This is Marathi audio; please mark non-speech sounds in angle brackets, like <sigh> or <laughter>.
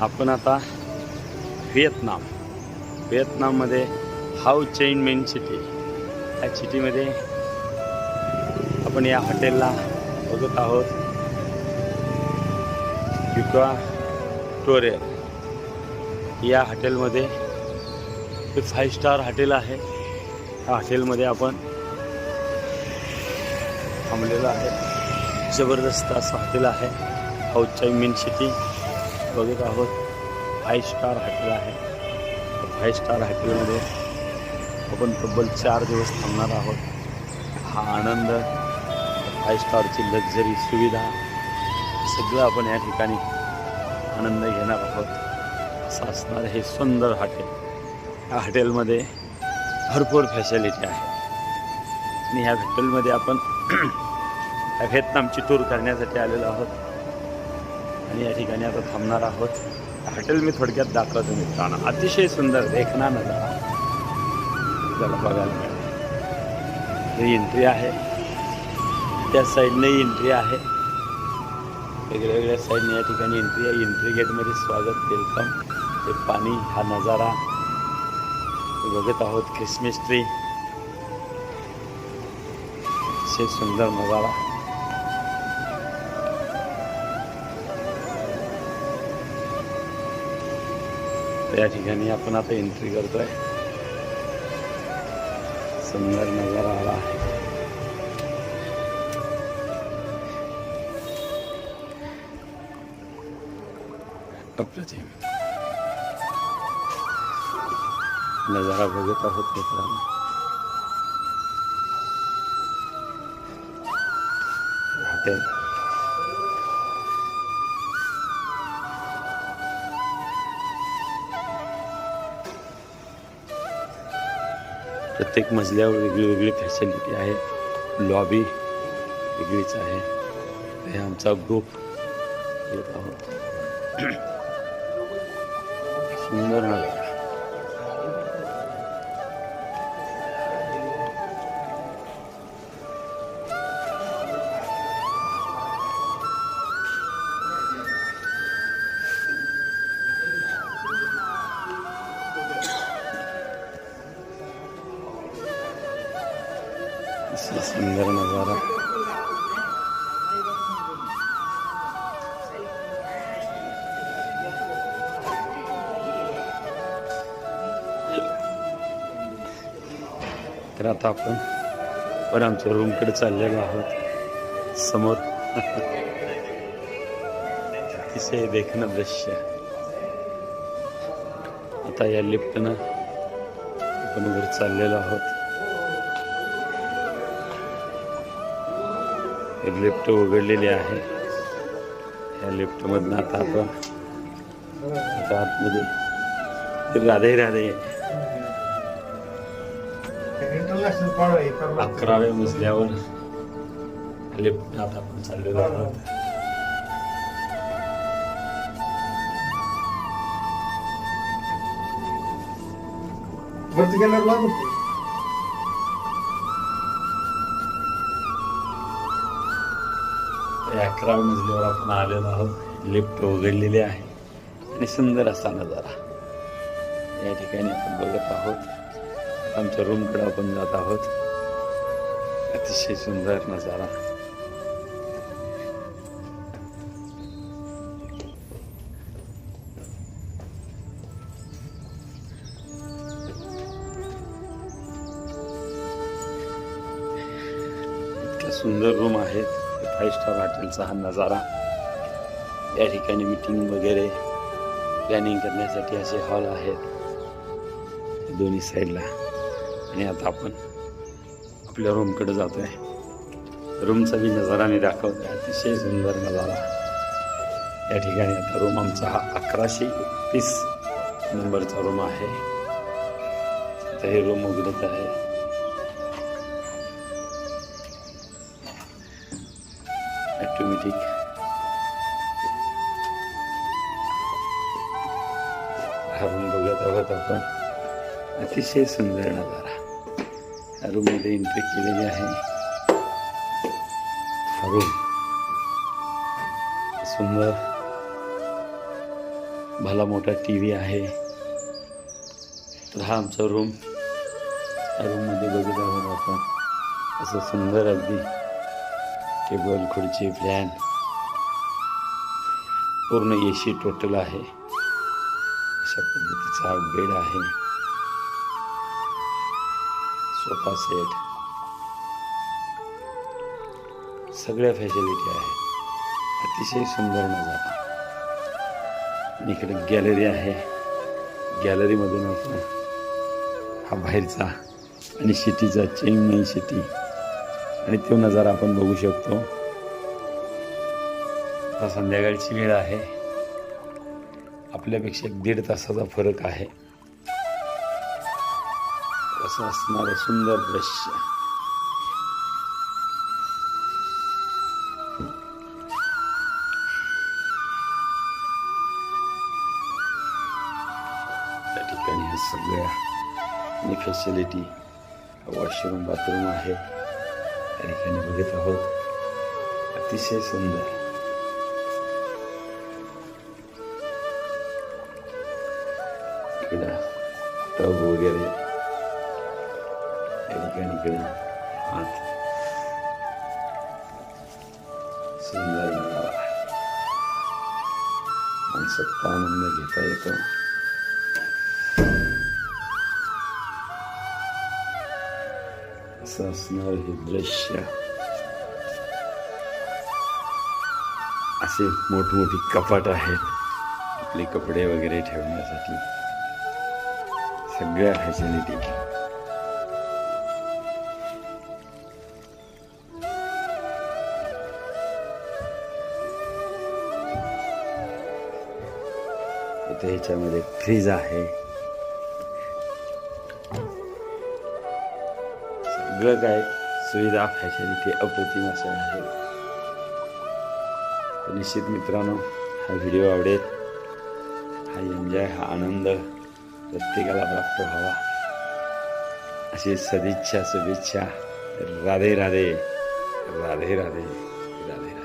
आपण आता व्हिएतनाम. व्हिएतनाममध्ये हाऊ चेन मेन सिटी. या सिटीमध्ये आपण या हॉटेलला बघत आहोत. युका टोरेल या हॉटेलमध्ये हे फाईव्ह स्टार हॉटेल आहे. या हॉटेलमध्ये आपण थांबलेलो आहे. जबरदस्त असं हॉटेल आहे. हाऊसच्या मेन सिटी. बघत आहोत. फाईव्ह स्टार हॉटेल आहे. फाईव्ह स्टार हॉटेलमध्ये आपण तब्बल चार दिवस थांबणार आहोत. हा आनंद फाईव्ह स्टारची लक्झरी सुविधा सगळं आपण या ठिकाणी आनंद घेणार आहोत. असं असणार हे सुंदर हॉटेल या हॉटेलमध्ये भरपूर फॅसिलिटी आहे. आणि ह्या हॉटेलमध्ये आपण <clears throat> व्हिएतनामची टूर करण्यासाठी आलेलो आहोत. आणि या ठिकाणी आता थांबणार आहोत. हॉटेल मी थोडक्यात दाखवतो मित्रांनो. अतिशय सुंदर देखना नजारा. आपल्याला बघायला मिळेल. ही एंट्री आहे. त्या साईडने एंट्री आहे. वेगळ्या वेगळ्या साईडने या ठिकाणी एंट्री आहे. एंट्री गेटमध्ये स्वागत वेलकम ते पाणी हा नजारा. बघत आहोत ख्रिसमस ट्री अतिशय सुंदर नजारा. या आता एंट्री करतोय. सुंदर नज़ारा आला आहे. अप्रतिम नज़ारा बघत आहोत मित्रांनो. प्रत्येक मजल्यावर वेगळी वेगळी फॅसिलिटी आहे. लॉबी वेगळीच आहे. हे आमचा ग्रुप येत आहोत सुंदर सुंदर नजारा. तर आता आपण पण आमच्या रूमकडे चाललेलो आहोत. समोर. अतिशय देखणं दृश्य. आता या लिफ्टनं आपण वर चाललेलो आहोत. एक लिफ्ट उघडलेली आहे. या लिफ्टमधनं आता आपण आता आतमध्ये राधे राधे. अकराव्या मजल्यावर लिफ्ट आता आपण चाललेलो आहोत. वरती गेल्यावर अकराव्या मजल्यावर आपण आलेलो आहोत लिफ्ट उघडलेली आहे. आणि सुंदर असा नजारा. या ठिकाणी आपण बघत आहोत. आमच्या रूमकडे आपण जात आहोत. अतिशय सुंदर नजारा. सुंदर रूम आहेत फाईव्ह स्टार हॉटेलचा हा नजारा या ठिकाणी मीटिंग वगैरे प्लॅनिंग करण्यासाठी असे हॉल आहेत दोन्ही साईडला आणि आता आपण आपल्या रूमकडे जातोय रूमचा बी नजारा मी दाखवतोय अतिशय सुंदर नजारा या ठिकाणी आता रूम आमचा हा अकराशे तीस नंबरचा रूम आहे आता हे रूम उघडत आहे ऑटोमॅटिक हा रूम बघत आहोत आपण अतिशय सुंदर नजारा रूममध्ये एंट्री केलेली आहे रूम सुंदर भला मोठा टी व्ही आहे तर हा आमचा रूम रूममध्ये बघत आहोत आपण असं सुंदर अगदी टेबल खुर्ची फॅन. पूर्ण ए सी टोटल आहे. अशा पद्धतीचा हा बेड आहे. Sofa set. सगळ्या फॅसिलिटी आहेत अतिशय सुंदर नजारा. इकडे गॅलरी आहे. गॅलरीमधून आपण हा बाहेरचा आणि सिटीचा चेन्नई सिटी आणि तो नजारा आपण बघू शकतो. आता संध्याकाळची वेळ आहे. आपल्यापेक्षा एक दीड तासाचा फरक आहे. असं असणारं सुंदर दृश्य. त्या ठिकाणी ह्या सगळ्या फॅसिलिटी वॉशरूम बाथरूम आहे त्या ठिकाणी बघत आहोत. अतिशय सुंदर. टब वगैरे. त्या ठिकाणी इकडे आत सुंदर नजारा माणसाचा आनंद घेता येतो. असं असणार हे दृश्य असे मोठमोठी कपाट आहेत आपले कपडे वगैरे ठेवण्यासाठी सगळ्या फॅसिलिटी ह्याच्यामध्ये फ्रीज आहे सगळं काय सुविधा फॅसिलिटी अप्रतिम असं आहे. तर निश्चित मित्रांनो हा व्हिडिओ आवडेल. हा एन्जॉय हा आनंद प्रत्येकाला प्राप्त व्हावा. अशी सदिच्छा शुभेच्छा. राधे राधे. राधे राधे. राधे राधे.